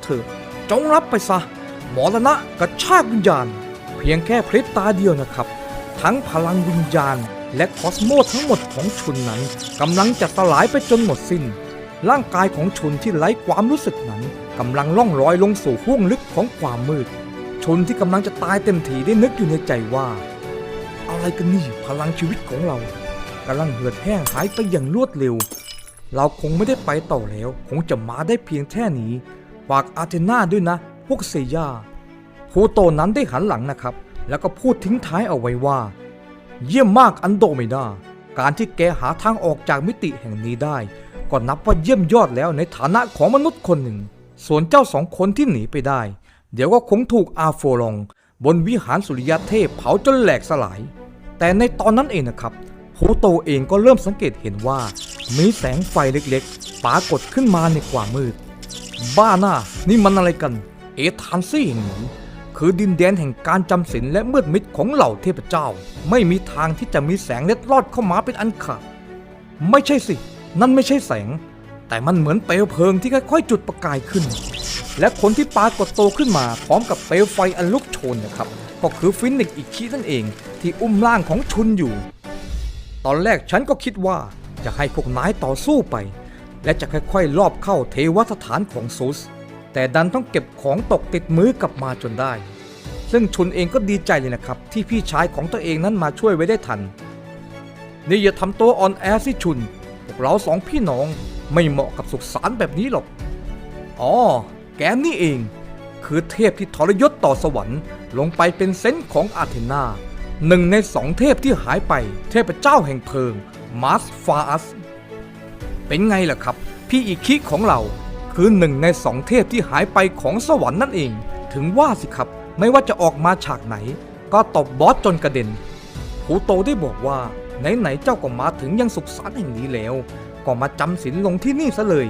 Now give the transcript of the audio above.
เถอะจงรับไปซะ หมอรณะกระชากวิญญาณ เพียงแค่พริบตาเดียวนะครับ ทั้งพลังวิญญาณ และคอสโมทั้งหมดของชุนนั้นกำลังจะสลายไปจนหมดสิ้น ร่างกายของชุนที่ไร้ความรู้สึกนั้นกำลังล่องลอยลงสู่ห้วงลึกของความมืด ชนที่กำลังจะตายเต็มทีได้นึกอยู่ในใจว่า อะไรกันนี่พลังชีวิตของเรากำลังเหือดแห้งหายไปอย่างรวดเร็ว เราคงไม่ได้ไปต่อแล้ว คงจะมาได้เพียงแค่นี้ากอาเทนาด้วยนะ พวกเซย่าพูโตนั้นได้หันหลังนะครับ แล้วก็พูดทิ้งท้ายเอาไว้ว่า เยี่ยมมากอันโดเมดาการที่แกหาทางออกจากมิติแห่งนี้ได้ ก็นับว่าเยี่ยมยอดแล้วในฐานะของมนุษย์คนหนึ่ง ส่วนเจ้าสองคนที่หนีไปได้ เดี๋ยวก็คงถูกอาโฟลอง บนวิหารสุริยเทพเผาจนแหลกสลาย แต่ในตอนนั้นเองนะครับพูโตเองก็เริ่มสังเกตเห็นว่า มีแสงไฟเล็กๆปรากฏขึ้นมาในความมืด บ้าหน้า นี่มันอะไรกัน เอธานซี่แห่งนี้คือดินแดนแห่งการจำศีลและมืดมิดของเหล่าเทพเจ้า ไม่มีทางที่จะมีแสงเล็ดลอดเข้ามาเป็นอันขาด ไม่ใช่สิ นั่นไม่ใช่แสง แต่มันเหมือนเปลวเพลิงที่ค่อยๆ จุดประกายขึ้น และคนที่ปรากฏโตขึ้นมาพร้อมกับเปลวไฟอันลุกโชนนะครับ ก็คือฟินิกอีกคีนั่นเอง ที่อุ้มร่างของชุนอยู่ ตอนแรกฉันก็คิดว่าจะให้พวกนายต่อสู้ไป และจะค่อยๆ ลอบเข้าเทวสถานของซุสแต่ดันต้องเก็บของตกติดมือกลับมาจนได้ ซึ่งชุนเองก็ดีใจเลยนะครับ ที่พี่ชายของตัวเองนั้นมาช่วยไว้ได้ทัน นี่อย่าทำตัวอ่อนแอสิชุน พวกเราสองพี่น้องไม่เหมาะกับสุขสารแบบนี้หรอก อ๋อ แกนี่เอง คือเทพที่ทรยศต่อสวรรค์ ลงไปเป็นเซนส์ของอาเทนาหนึ่งในสองเทพที่หายไป เทพเจ้าแห่งเพลิงมาสฟาอัส เป็นไงล่ะครับ พี่อีคิของเรา คือหนึ่งในสองเทพที่หายไปของสวรรค์นั่นเอง ถึงว่าสิครับ ไม่ว่าจะออกมาฉากไหน ก็ตบบอสจนกระเด็นพูโตได้บอกว่า ไหนๆเจ้าก็มาถึงยังสุขสันต์แห่งนี้แล้ว ก็มาจำศีลลงที่นี่ซะเลย